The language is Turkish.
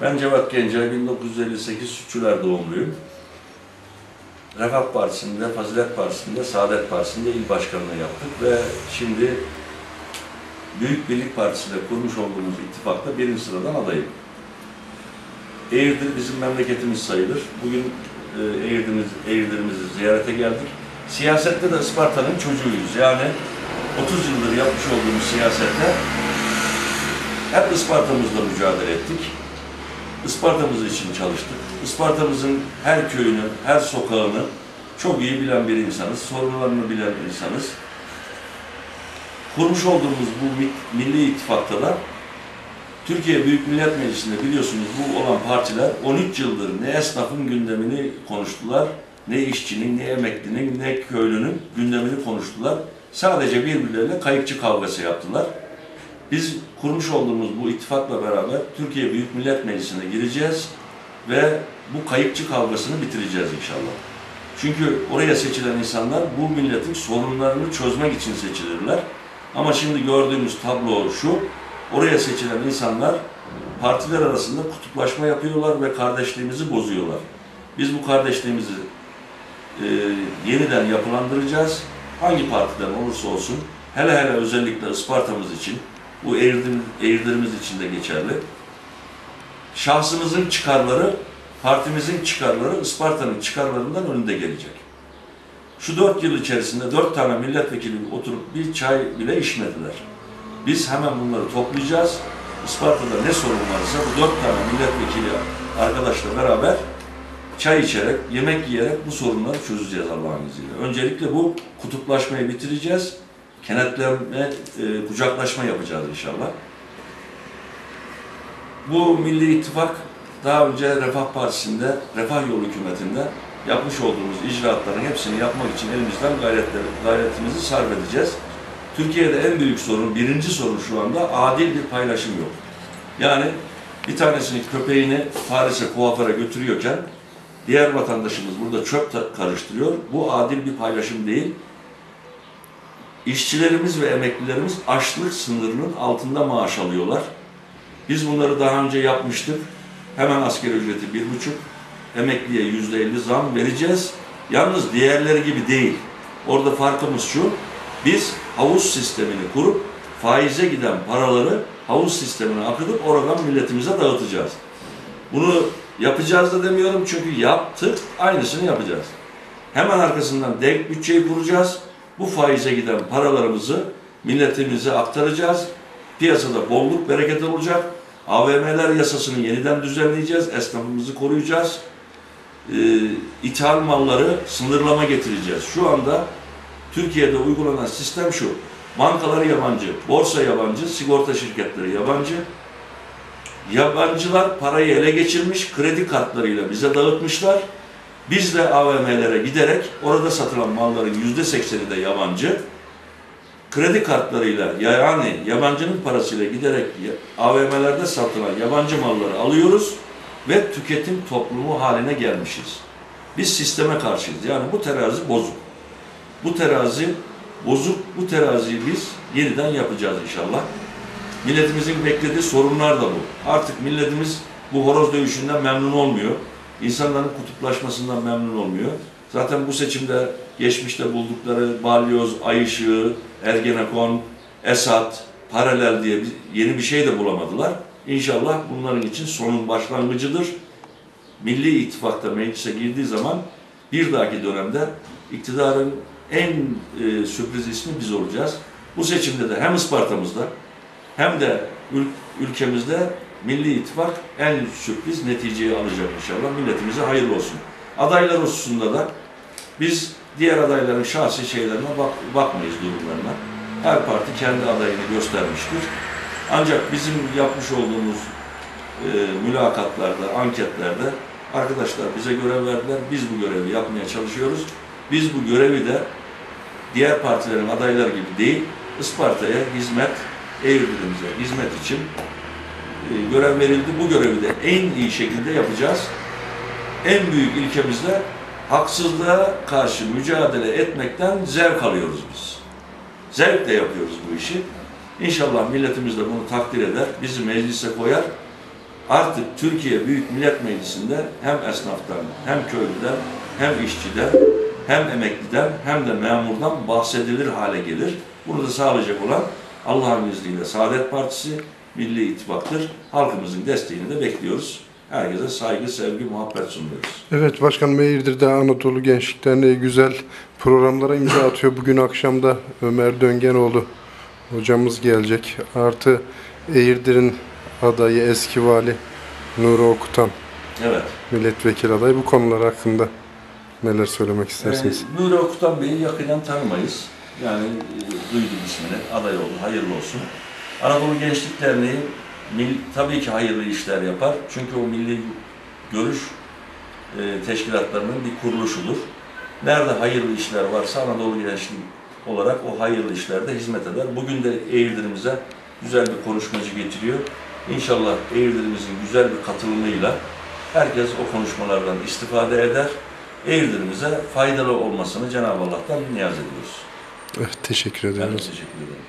Ben Cevat Gencay, 1958 Sütçüler doğumluyum. Refah Partisi'nde, Fazilet Partisi'nde, Saadet Partisi'nde il başkanlığı yaptık ve şimdi Büyük Birlik Partisi'yle kurmuş olduğumuz ittifakta birinci sıradan adayım. Eğirdir bizim memleketimiz sayılır. Bugün e, Eğirdir'imiz, Eğirdir'imizi ziyarete geldik. Siyasette de Isparta'nın çocuğuyuz. Yani 30 yıldır yapmış olduğumuz siyasette hep Isparta'mızla mücadele ettik. Isparta'mız için çalıştık. Isparta'mızın her köyünü, her sokağını çok iyi bilen bir insanız. Sorunlarını bilen insanız. Kurmuş olduğumuz bu mi- Milli İttifak'ta da Türkiye Büyük Millet Meclisi'nde biliyorsunuz bu olan partiler 13 yıldır ne esnafın gündemini konuştular, ne işçinin, ne emeklinin, ne köylünün gündemini konuştular. Sadece birbirleriyle kayıkçı kavgası yaptılar. Biz kurmuş olduğumuz bu ittifakla beraber Türkiye Büyük Millet Meclisi'ne gireceğiz ve bu kayıkçı kavgasını bitireceğiz inşallah. Çünkü oraya seçilen insanlar bu milletin sorunlarını çözmek için seçilirler. Ama şimdi gördüğümüz tablo şu, oraya seçilen insanlar partiler arasında kutuplaşma yapıyorlar ve kardeşliğimizi bozuyorlar. Biz bu kardeşliğimizi e, yeniden yapılandıracağız. Hangi partiden olursa olsun, hele hele özellikle Isparta'mız için, bu Eğirdir, Eğirdir'imiz için de geçerli. Şahsımızın çıkarları, partimizin çıkarları Isparta'nın çıkarlarından önünde gelecek. Şu dört yıl içerisinde dört tane milletvekili oturup bir çay bile içmediler. Biz hemen bunları toplayacağız. Isparta'da ne sorun varsa bu dört tane milletvekili arkadaşla beraber çay içerek, yemek yiyerek bu sorunları çözeceğiz Allah'ın izniyle. Öncelikle bu kutuplaşmayı bitireceğiz. Kenetlenme, e, kucaklaşma yapacağız inşallah. Bu Milli İttifak daha önce Refah Partisi'nde, Refah Yolu Hükümeti'nde yapmış olduğumuz icraatların hepsini yapmak için elimizden gayretleri, gayretimizi sarf edeceğiz. Türkiye'de en büyük sorun, birinci sorun şu anda adil bir paylaşım yok. Yani bir tanesini köpeğini Paris'e kuaföre götürüyorken diğer vatandaşımız burada çöp karıştırıyor. Bu adil bir paylaşım değil. İşçilerimiz ve emeklilerimiz açlık sınırının altında maaş alıyorlar. Biz bunları daha önce yapmıştık. Hemen asgari ücreti bir buçuk, emekliye yüzde elli zam vereceğiz. Yalnız diğerleri gibi değil. Orada farkımız şu, biz havuz sistemini kurup faize giden paraları havuz sistemine akıtıp oradan milletimize dağıtacağız. Bunu yapacağız da demiyorum çünkü yaptık, aynısını yapacağız. Hemen arkasından denk bütçeyi kuracağız. Bu faize giden paralarımızı milletimize aktaracağız. Piyasada bolluk, bereket olacak. AVM'ler yasasını yeniden düzenleyeceğiz. Esnafımızı koruyacağız. Ee, ithal malları sınırlama getireceğiz. Şu anda Türkiye'de uygulanan sistem şu. Bankalar yabancı, borsa yabancı, sigorta şirketleri yabancı. Yabancılar parayı ele geçirmiş, kredi kartlarıyla bize dağıtmışlar. Biz de AVM'lere giderek orada satılan malların yüzde sekseni de yabancı. Kredi kartlarıyla yani yabancının parasıyla giderek AVM'lerde satılan yabancı malları alıyoruz ve tüketim toplumu haline gelmişiz. Biz sisteme karşıyız. Yani bu terazi bozuk. Bu terazi bozuk, bu teraziyi biz yeniden yapacağız inşallah. Milletimizin beklediği sorunlar da bu. Artık milletimiz bu horoz dövüşünden memnun olmuyor. İnsanların kutuplaşmasından memnun olmuyor. Zaten bu seçimde geçmişte buldukları balyoz, ay ışığı, Ergenekon, Esat, paralel diye bir- yeni bir şey de bulamadılar. İnşallah bunların için sonun başlangıcıdır. Milli İttifak'ta meclise girdiği zaman bir dahaki dönemde iktidarın en e, sürpriz ismi biz olacağız. Bu seçimde de hem Isparta'mızda hem de ül- ülkemizde Milli İttifak en sürpriz neticeyi alacak inşallah. Milletimize hayırlı olsun. Adaylar hususunda da biz diğer adayların şahsi şeylerine bak, bakmayız durumlarına. Her parti kendi adayını göstermiştir. Ancak bizim yapmış olduğumuz e, mülakatlarda, anketlerde arkadaşlar bize görev verdiler. Biz bu görevi yapmaya çalışıyoruz. Biz bu görevi de diğer partilerin adayları gibi değil, Isparta'ya hizmet, Eğirdir'imize hizmet için görev verildi. Bu görevi de en iyi şekilde yapacağız. En büyük ilkemizde haksızlığa karşı mücadele etmekten zevk alıyoruz biz. Zevkle yapıyoruz bu işi. İnşallah milletimiz de bunu takdir eder, bizi meclise koyar artık Türkiye Büyük Millet Meclisi'nde hem esnaftan, hem köylüden, hem işçiden, hem emekliden, hem de memurdan bahsedilir hale gelir. Bunu da sağlayacak olan Allah'ın izniyle Saadet Partisi, Milli İttifak'tır. Halkımızın desteğini de bekliyoruz. Herkese saygı, sevgi, muhabbet sunuyoruz. Evet Başkanım Eğirdir'de Anadolu Gençlik Derneği güzel programlara imza atıyor. Bugün akşam da Ömer Döngenoğlu hocamız gelecek. Artı Eğirdir'in adayı eski vali Nuri Okutan Evet. milletvekili adayı. Bu konular hakkında neler söylemek istersiniz? Ee, Nuri Okutan Bey'i yakından tanımayız. Yani e, duydum ismini, aday oldu, hayırlı olsun. Anadolu Gençlik Derneği mil, tabii ki hayırlı işler yapar. Çünkü o milli görüş e, teşkilatlarının bir kuruluşudur. Nerede hayırlı işler varsa Anadolu Gençlik olarak o hayırlı işlerde hizmet eder. Bugün de Eğirdir'imize güzel bir konuşmacı getiriyor. İnşallah Eğirdir'imizin güzel bir katılımıyla herkes o konuşmalardan istifade eder. Eğirdir'imize faydalı olmasını Cenab-ı Allah'tan niyaz ediyoruz. Evet, teşekkür Ben de ediyoruz. teşekkür ederim.